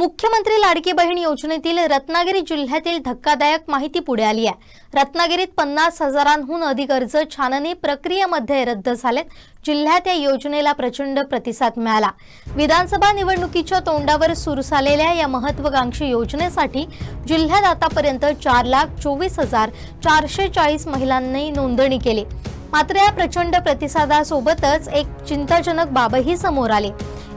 मुख्यमंत्री लाडकी बहीण योजनेतील रत्नागिरी जिल्ह्यातील धक्कादायक माहिती पुढे आली आहे. रत्नागिरीत पन्नास हजारांहून अधिक अर्ज छाननी प्रक्रियेमध्ये रद्द झालेत. जिल्ह्यात या योजनेला प्रचंड प्रतिसाद मिळाला. विधानसभा निवडणुकीच्या तोंडावर सुरू झालेल्या या महत्वाकांक्षी योजनेसाठी जिल्ह्यात आतापर्यंत चार लाख चोवीस हजार चारशे चाळीस महिलांनी नोंदणी केली. मात्र या प्रचंड प्रतिसादासोबतच एक चिंताजनक बाबही समोर आली.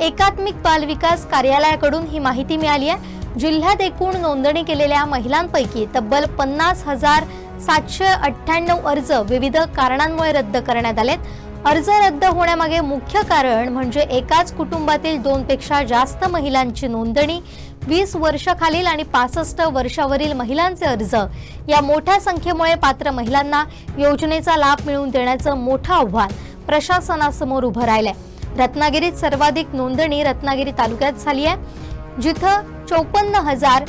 एकात्मिक बाल विकास कार्यालयाकडून ही माहिती मिळाली आहे. जिल्ह्यात एकूण नोंदणी केलेल्या महिलांपैकी तब्बल पन्नास हजार सातशे अठ्ठ्याण्णव अर्ज विविध कारणांमुळे रद्द करण्यात आलेत. अर्ज रद्द होण्यामागे मुख्य कारण म्हणजे एकाच कुटुंबातील दोनपेक्षा जास्त महिलांची नोंदणी वीस वर्षाखालील आणि पासष्ट वर्षावरील महिलांचे अर्ज. या मोठ्या संख्येमुळे पात्र महिलांना योजनेचा लाभ मिळवून देण्याचं मोठं आव्हान प्रशासनासमोर उभं राहिलंय. रत्नागिरीत सर्वाधिक नोंदणी रत्नागिरी तालुक्यात झाली आहे जिथं चौपन्न हजार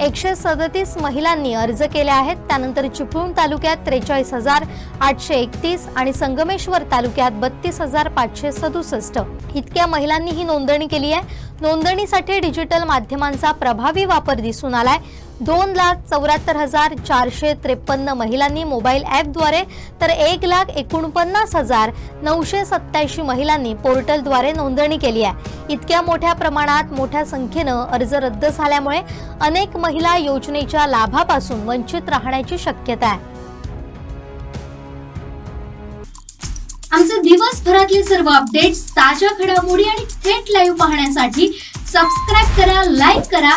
एकशे सदतीस महिलांनी अर्ज केले आहेत. त्यानंतर चिपळूण तालुक्यात त्रेचाळीस हजार आठशे एकतीस आणि संगमेश्वर तालुक्यात बत्तीस हजार पाचशे सदुसष्ट. इतक्या महिलांनी ही नोंदणी केली आहे. नोंदणीसाठी डिजिटल माध्यमांचा प्रभावी वापर दिसून आलाय. दोन लाख चौऱ्याहत्तर हजार चारशे त्रेपन्न महिलांनी मोबाईल ॲपद्वारे तर एक लाख एकोणपन्नास हजार नऊशे सत्याऐंशी महिलांनी पोर्टलद्वारे नोंदणी केली आहे. इतक्या मोठ्या प्रमाणात मोठ्या संख्येनं अर्ज रद्द झाल्यामुळे अनेक महिला योजनेच्या लाभापासून वंचित राहण्याची शक्यता आहे. आमचे दिवसभरातले सर्व अपडेट्स ताज्या घडामोडी आणि थेट लाईव्ह पाहण्यासाठी सबस्क्राईब करा लाईक करा